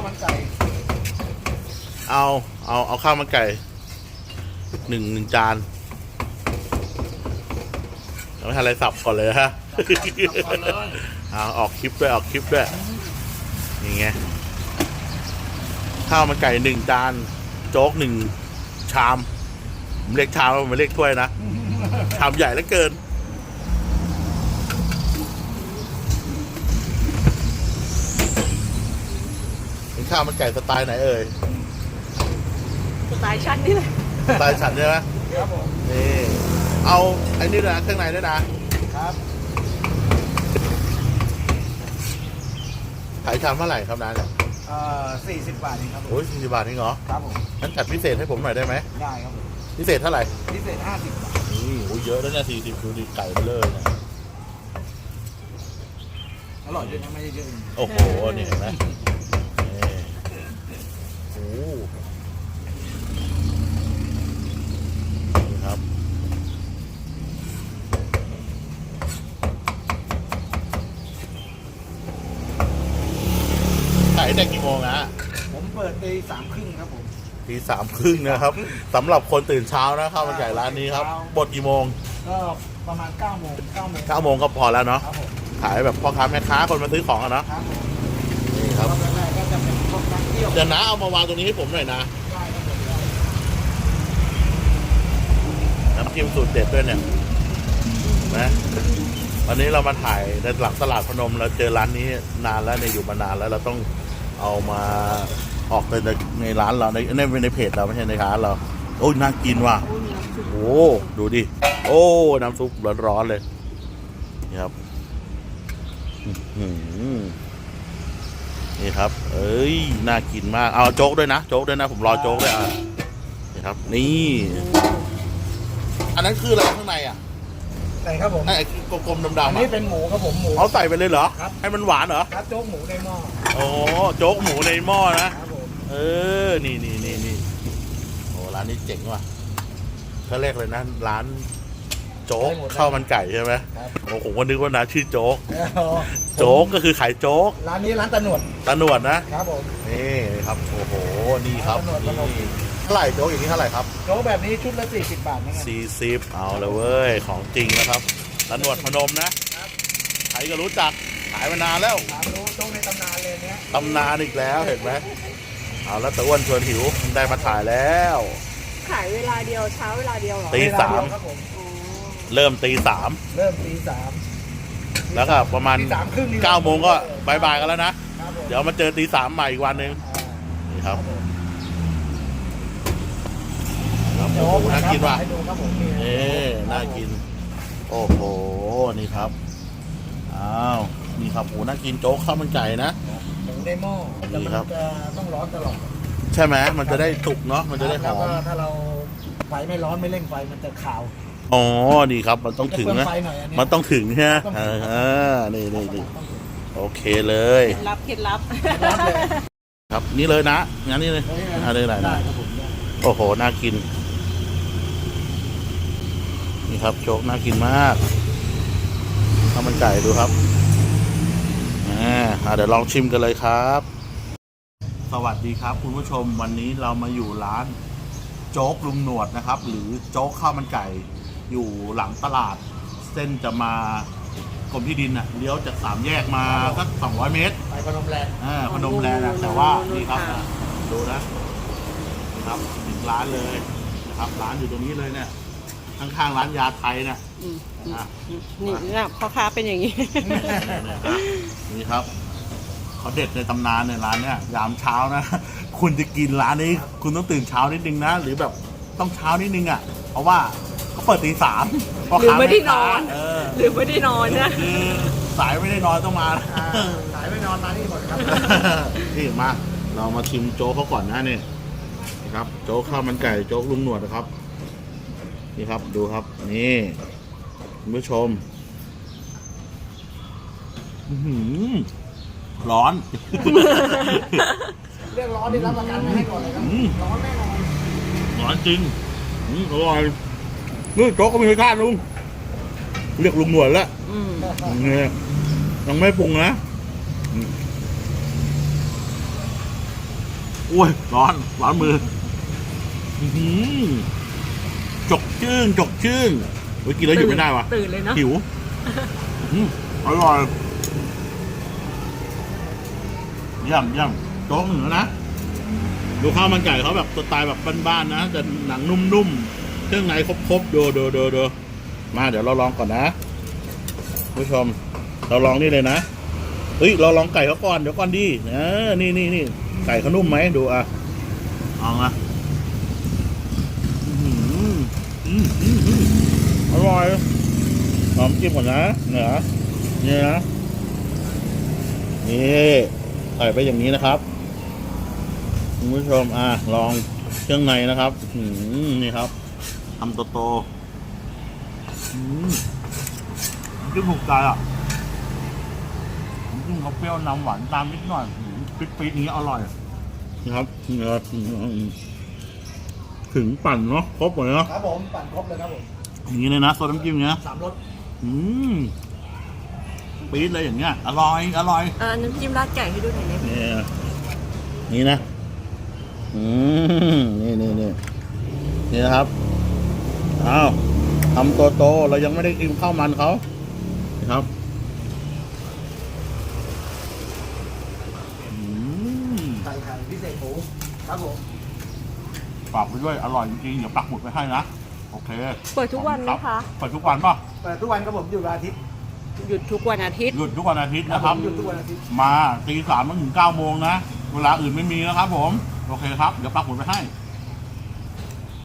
าวมันไก่เอาเอาเอาข้าวมันไก่หนึ่งหนึ่งจานยังไม่ทันอะไรสับก่อนเลยฮะก่อนเลยเอาออกคลิปด้วยออกคลิปด้วยนี่ไงข้าวมันไก่หนึ่งจาน โจ๊กหนึ่งชามผมเรียกชามผมไม่เรียกถ้วยนะชามใหญ่เหลือเกิน เป็นข้าวมันไก่สไตล์ไหนเอ่ยสไตล์ชั้นนี่เลยสไตล์ฉันใช่ไหมครับผมนี่เอาไอ้นี่ด้วยนะเครื่องในด้วยนะครับขายชามเท่าไหร่ครับนั้นเอ่อสี่สิบบาทเองครับผมโอ้ยสี่สิบบาทนี่เหรอครับผมงั้นจัดพิเศษให้ผมหน่อยได้ไหมได้ครับผมพิเศษเท่าไหร่พิเศษห้าสิบบาทนี่โอ้ยเยอะแล้วเนี่ยสี่สิบดูดิไก่ไปเลยนะอร่อยด้วยนะไม่ได้เยอะเองโอ้โหนี่เห็นไหมนี่โอ้โห นี่ครับ ขายแต่กี่โมงอะผมเปิดตีสามครึ่งครับผมทีสามครึ่งนะครับสำหรับคนตื่นเช้านะข้าวมันไก่ร้านนี้ครับบดกี่โมงก็ประมาณเก้าโมงเก้าโมงเก้าโมงก็พอแล้วเนาะครับผมขายแบบพ่อค้าแม่ค้าคนมาซื้อของอะเนาะครับผมนี่ครับ เดี๋ยวนะเอามาวางตรงนี้ให้ผมหน่อยนะน้ำจิ้มสูตรเด็ดด้วยเนี่ยนะวันนี้เรามาถ่ายในหลังตลาดพนมเราเจอร้านนี้นานแล้วเนี่ยอยู่มานานแล้วเราต้องเอามาออกในในร้านเราในในในเพจเราไม่ใช่ในร้านเราโอ้ยน่ากินว่ะโอ้ดูดิโอ้น้ำซุปร้อนๆเลยนะครับ อื้อหือ นี่ครับ เอ้ย น่ากินมาก เอาโจ๊กด้วยนะ โจ๊กด้วยนะ ผมรอโจ๊กด้วยอะ นี่ครับ นี่ อันนั้นคืออะไรข้างในอะไหนครับผมไอ้กลมๆอัดำนๆนี้อะเป็นหมูครับผมหมู เขาใส่ไปเลยเหรอ ครับ ให้มันหวานเหรอ ครับโจ๊กหมูในหม้อโอ้โจ๊กหมูในหม้อนะ ครับผมเออ นี่นี่นี่นี่โอ้ร้านนี้เจ๋งว่ะเขาเรียกเลยนะ ร้าน โจ๊กข้าวมันไก่ใช่ไหมครับ โอ้ผมก็นึกว่านะชื่อโจ๊ก อ๋อโจ๊กก็คือขายโจ๊กร้านนี้ร้านตะหนวดตาหนวดนะครับผม นี่ครับโอ้โหนี่ครับตาหนวดนี่ตาหนวดเท่าไหร่โจ๊กอย่างนี้เท่าไหร่ครับโจ๊กแบบนี้ชุดละสี่สิบบาทเหมือนกัน สี่สิบเอาเลยเว้ยของจริงนะครับตาหนวดพนมนะใครก็รู้จักขายมานานแล้วถามรู้โจ๊กในตำนานเลยเนี้ยตำนานอีกแล้วเห็นไหมเอาแล้วตะอ้วนชวนหิวได้มาถ่ายแล้ว ขายเวลาเดียวเช้าเวลาเดียวเหรอตี สาม เวลเดียวครับผมอ๋อ เริ่มตีสามเริ่มตีสามแล้วก็ประมาณตีสามครึ่งนี่เก้าโมงก็บายบายกันแล้วนะ ครับผมเดี๋ยวมาเจอตีสามใหม่อีกวันหนึ่งอ่านี่ครับผมครับโอ้โจ๊โหกน่ากินว่ะให้ดูครับผมนี่เอ๊น่ากิน โอ้โห นี่ครับ อ้าว นี่ครับโอ้น่ากินโจ๊กข้าวมันไก่นะ หมูในหม้อแต่นี่มันครับจะต้องร้อนตลอดใช่ไหมมันจะได้สุกเนาะ มันจะได้หแล้วอก็ม ถ้าเราไฟไม่ร้อนไม่เร่งไฟมันจะขาว อ๋อนี่ครับมันต้องถึงจะเปลืนะไฟหน่อยอันเนี้ยมันต้องถึงใช่ไหมต้องเอถึงอนี่นี่นี่ต้องถึงโอเคเลยเคล็ดลับเคล็ดลับร้อนเลยครับนี่เลยนะงั้นนี่เลยเอะไรไหนได้นะครับผมได้โอ้โหน่ากิน นี่ครับโจ๊กน่ากินมากข้าวมันไก่ดูครับอ่าอะเดี๋ยวลองชิมกันเลยครับ สวัสดีครับ คุณผู้ชมวันนี้เรามาอยู่ร้านโจ๊กลุงหนวดนะครับ หรือโจ๊กข้าวมันไก่ อยู่หลังตลาด เส้นจะมากรมที่ดินอะเลี้ยวจากสามแยกมาสักสองร้อยเมตรไปพนมแลนด์อ่าพนมแลนด์นะแต่ว่านี่ครับอะดูนะนี่ครับถึงร้านเลยนะครับ ร้านอยู่ตรงนี้เลยเนี่ยข้างๆร้านยาไทยเนี่ยอืมอะนี่นะพ่อค้าเป็นอย่างนี้ เนี่ยนะนี่ครับเขาเด็ดในตำนานเนี่ยร้านเนี่ยยามเช้านะ คุณจะกินร้านนี้ คุณต้องตื่นเช้านิดนึงนะ หรือแบบต้องเช้านิดนึงอะเพราะว่า เขาเปิดตีสามพ่หรือค้าไม่ได้แค้านอน เออหรือไม่ได้นอนนะ คือสายไม่ได้นอนต้องมาอ่าสายไม่นอนมานี่หมดครับ นี่มา เรามาชิมโจ๊กเขาก่อนนะนี่นะครับ โจ๊กข้าวมันไก่โจ๊กลุงหนวดนะครับ นี่ครับดูครับ นี่คุณผู้ชมอื้อหือร้อน เรื่องร้อนนี่รับประกันไม่ให้ก่อนเลยครับ อืม ร้อนแน่นอน ร้อนจริงอืมอร่อย นี่โจ๊กก็มีรสชาติลุงเรียกลุงหนวดแล้วอืมเนี่ยยังไม่ปรุงนะอืมโอ้ยร้อนร้อนมืออื้อหือจกชื่นจกชื่นเฮ้ยกินแล้วหยุดไม่ได้วะตื่นเลยเนาะหิวอืมอร่อยเยี่ยมเยี่ยมโจ๊กเหนือนะดูข้าวมันไก่เขาแบบสไตล์แบบบ้านๆนะแต่หนังนุ่มๆ เครื่องในครบๆดูดูดูดูมาเดี๋ยวเราลองก่อนนะผู้ชม เราลองนี่เลยนะเฮ้ยเราลองไก่เขาก่อนเดี๋ยวก่อนดิเออนี่นี่นี่ไก่เขานุ่มไหมดูอะเอามาอื้อหือมอืมอืมอร่อยหอมจิ้มก่อนนะเหนือนี่นะนี่ใส่ไปอย่างนี้นะครับคุณผู้ชมอะลองเครื่องในนะครับอืมนี่ครับ ทำโตๆอืมจิ้มถูกใจอะจิ้มเขาเปรี้ยวนำหวานตามนิดหน่อยปิดปีดๆอย่างนี้อร่อยนะครับนี่ครับถึงปั่นเนาะครบหมดเลยเนาะครับผม ปั่นครบเลยครับผมอย่างนี้เลยนะโซดน้ำจิ้มเนี้ยสามรสอืมปี๊ดเลยอย่างเงี้ย อร่อย อร่อยเออน้ำจิ้มราดไก่ให้ดูหน่อยได้ไหมนี่นี่นะอืม นี่นี่นี่นี่นะครับ อ้าวทำตัวโตเรายังไม่ได้กินข้าวมันเขานี่ครับอืมไก่ไข่พิเศษหมูครับผมฝากไปด้วยอร่อยจริงๆเดี๋ยวปักหมุดไปให้นะโอเคเปิดทุกวันไหมคะ เปิดทุกวันป่ะเปิดทุกวันครับผมอยู่วันอาทิตย์หยุดทุกวันอาทิตย์ หยุดทุกวันอาทิตย์นะครับผมหยุดทุกวันอาทิตย์ มาตีสามถึงเก้าโมงนะ เวลาอื่นไม่มีนะครับผม โอเคครับ เดี๋ยวปักหมุดไปให้